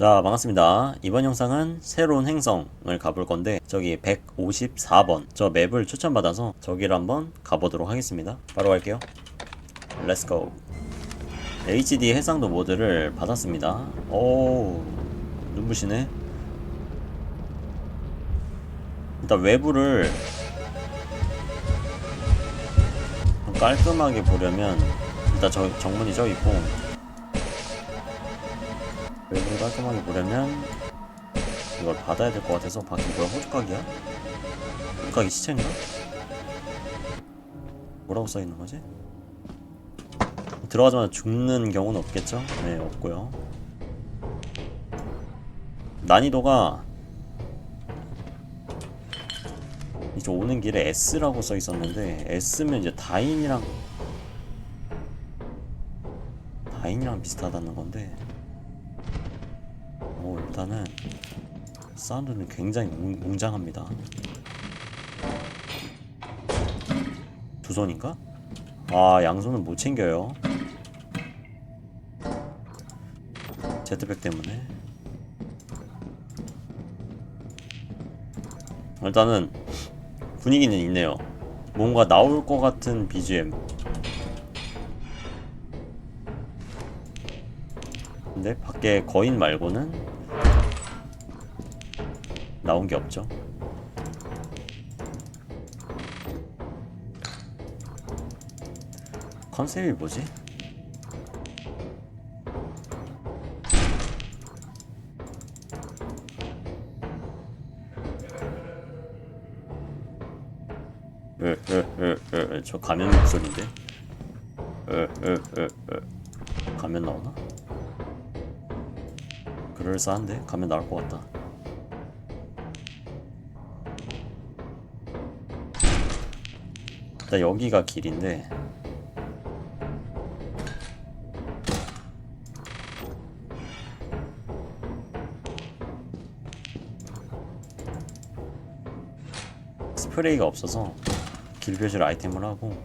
자 반갑습니다. 이번 영상은 새로운 행성을 가볼 건데 저기 154번 저 맵을 추천받아서 저기를 한번 가보도록 하겠습니다. 바로 갈게요. 렛츠고 HD 해상도 모드를 받았습니다. 오 눈부시네. 일단 외부를 좀 깔끔하게 보려면 일단 저 정문이 저 있고 깔끔하게 보려면 이걸 받아야 될 것 같아서 밖에 뭐야 호주각이야? 호주각이 시체인가? 뭐라고 써있는 거지? 들어가자마자 죽는 경우는 없겠죠? 네 없고요 난이도가 이제 오는 길에 S라고 써 있었는데 S면 이제 다인이랑 다인이랑 비슷하다는 건데 오 일단은 사운드는 굉장히 웅, 웅장합니다. 두 손인가? 아 양손은 못 챙겨요. 제트백 때문에. 일단은 분위기는 있네요. 뭔가 나올 것 같은 BGM 근데 밖에 거인 말고는 나온 게 없죠. 컨셉이 뭐지? 저 가면 목소리인데? 가면 나오나? 그럴싸한데? 가면 나올 것 같다. 일단 여기가 길인데. 스프레이가 없어서 길 표시를 아이템을 하고.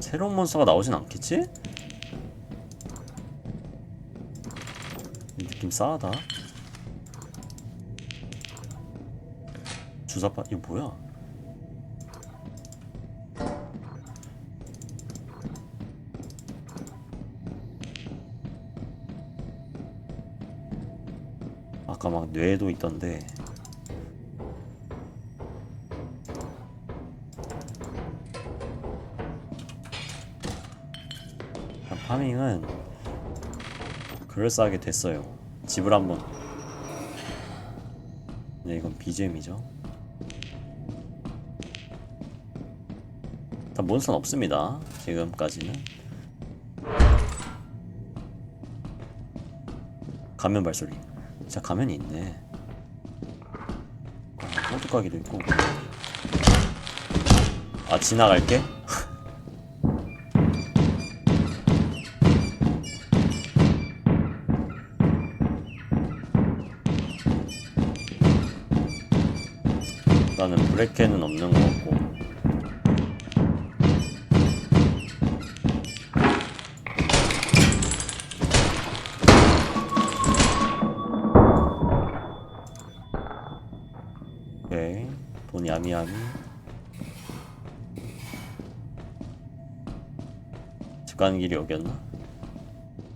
새로운 몬스터가 나오진 않겠지? 이 느낌 싸하다 주사파 이거 뭐야? 아까 막 뇌도 있던데. 파밍은 그럴싸하게 됐어요. 집을 한번. 네 이건 BGM이죠 몬스터는 없습니다. 지금까지는. 가면 발소리. 진짜 가면이 있네. 아, 호두가기도 있고. 아 지나갈게. 나는 브레켄은 없는 것 미야미 집 가는 길이 여기였나?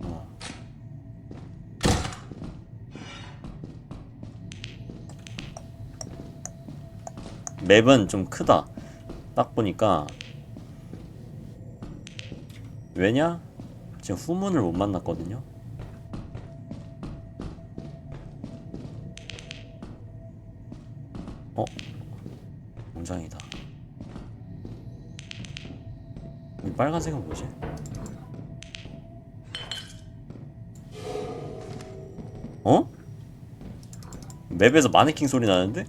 어. 맵은 좀 크다 딱 보니까 왜냐? 지금 후문을 못 만났거든요 공장이다. 이 빨간색은 뭐지? 어? 맵에서 마네킹 소리 나는데?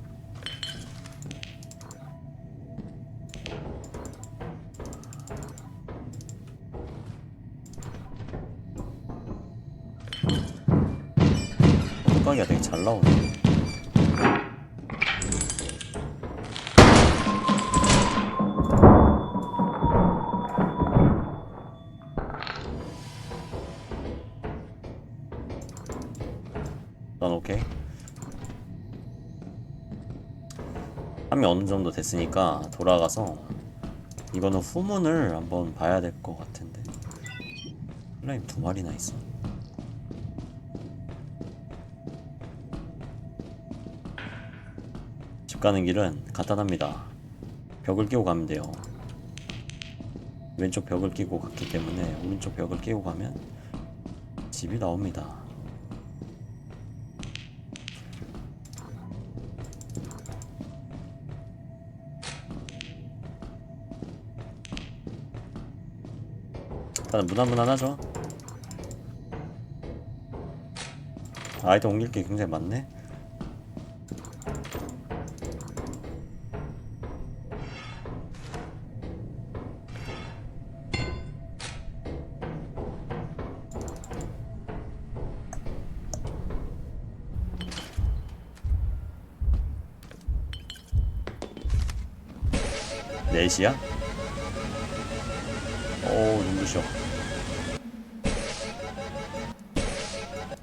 뚜껑이가 되게 잘 나오네. 땀이 어느 정도 됐으니까 돌아가서 이거는 후문을 한번 봐야 될 것 같은데. 슬라임 두 마리나 있어. 집 가는 길은 간단합니다. 벽을 끼고 가면 돼요. 왼쪽 벽을 끼고 갔기 때문에 오른쪽 벽을 끼고 가면 집이 나옵니다 일단 무난무난하죠 아이템 옮길 게 굉장히 많네 넷이야? 어우 눈부셔.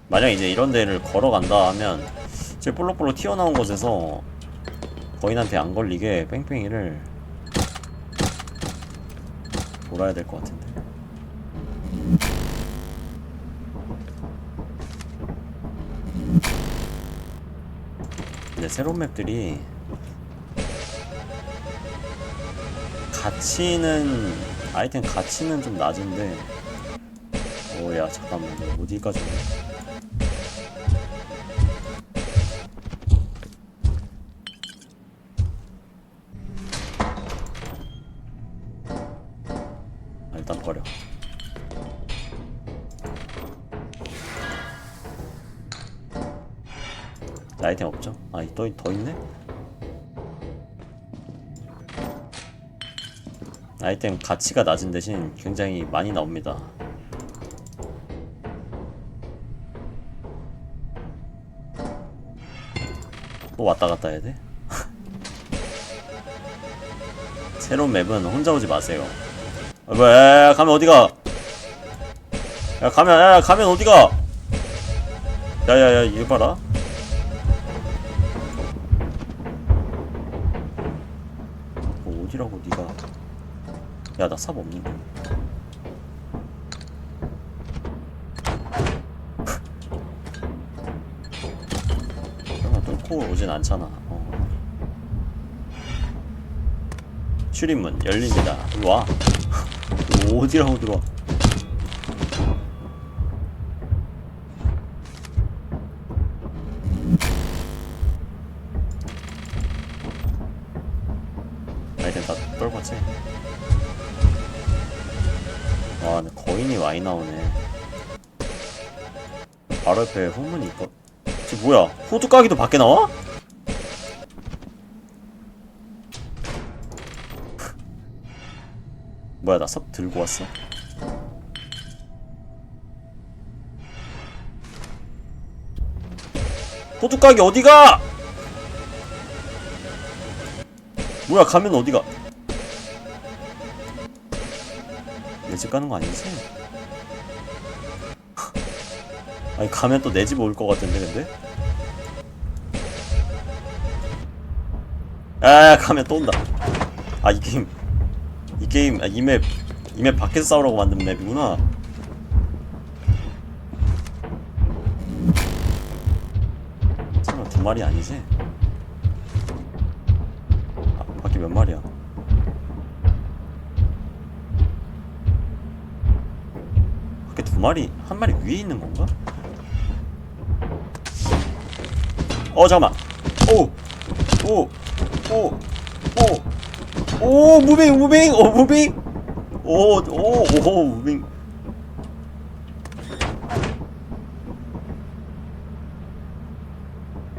만약 이제 이런 데를 걸어간다 하면 제 볼록볼록 튀어나온 곳에서 거인한테 안 걸리게 뺑뺑이를 돌아야 될 것 같은데. 근데 새로운 맵들이 가치는 아이템 가치는 좀 낮은데 오야 잠깐만 너 어디까지 아, 일단 버려 자, 아이템 없죠? 아, 또, 더 있네? 아이템 가치가 낮은 대신 굉장히 많이 나옵니다. 또 왔다 갔다 해야 돼? 새로운 맵은 혼자 오지 마세요. 아, 왜? 야, 가면 어디가? 야, 가면, 야, 가면 어디가? 야, 야, 야, 이거 봐라. 야, 나 삽 없는데. 설마 뚫고 오진 않잖아. 어. 출입문 열립니다. 와. 너 어디라고 들어와? 거인이 많이 나오네. 바로 옆에 후문이 있거. 저 뭐야? 호두 까기도 밖에 나와? 뭐야, 나 섭 들고 왔어? 호두까기 어디가? 뭐야, 가면 어디가? 내집 가는 거 아니지? 아니 가면 또 내 집 올 것 같은데 근데? 아 가면 또 온다 아 이 게임 이 게임 아, 이맵 이맵 밖에서 싸우라고 만든 맵이구나 설마 두 마리 아니지? 아, 밖에 몇 마리야 밖에 두 마리 한 마리 위에 있는 건가? 어 잠깐만. 오오오오오 무빙 무빙 오 무빙. 오오오 무빙.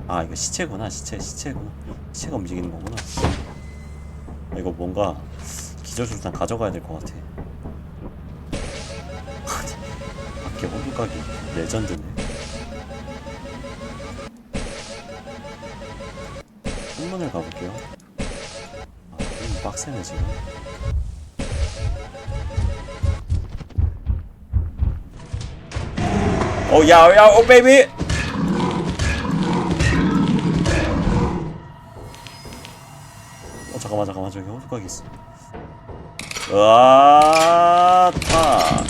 아 이거 시체구나 시체 시체구나. 시체가 움직이는 거구나. 아, 이거 뭔가 기절술탄 가져가야 될 것 같아 밖에 호두까기 레전드네. 한문을 가볼게요. 아 음, 빡세네 지금. 오 야야 오 베이비 어 잠깐만 잠깐만. 저기 호두까기 있어. 으아 타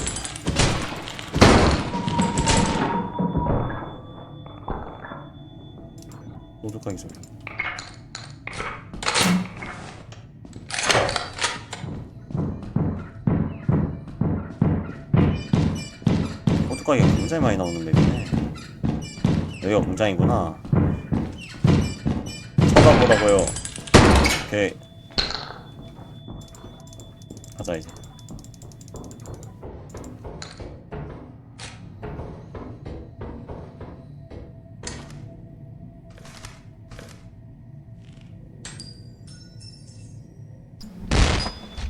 호두까기 소리 호두까기가 굉장히 많이 나오는 맵이네. 여기가 공장이구나. 쳐다보라고요. 오케이. 가자 이제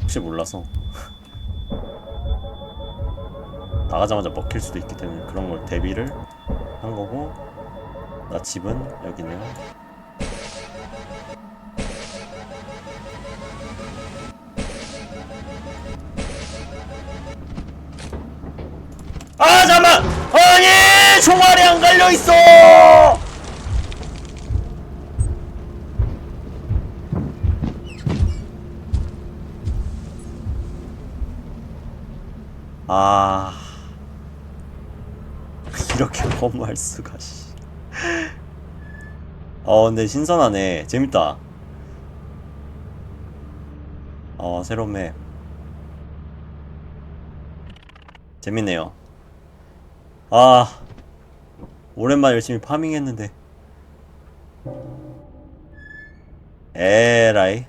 혹시 몰라서. 나가자마자 먹힐 수도 있기 때문에 그런 걸 대비를 한 거고 나 집은 여기네요 아 잠만! 아니! 총알이 안 갈려 있어 아. 이렇게 허무할 수가 씨. 어 근데 신선하네. 재밌다. 어 새로운 맵. 재밌네요. 아. 오랜만에 열심히 파밍했는데. 에라이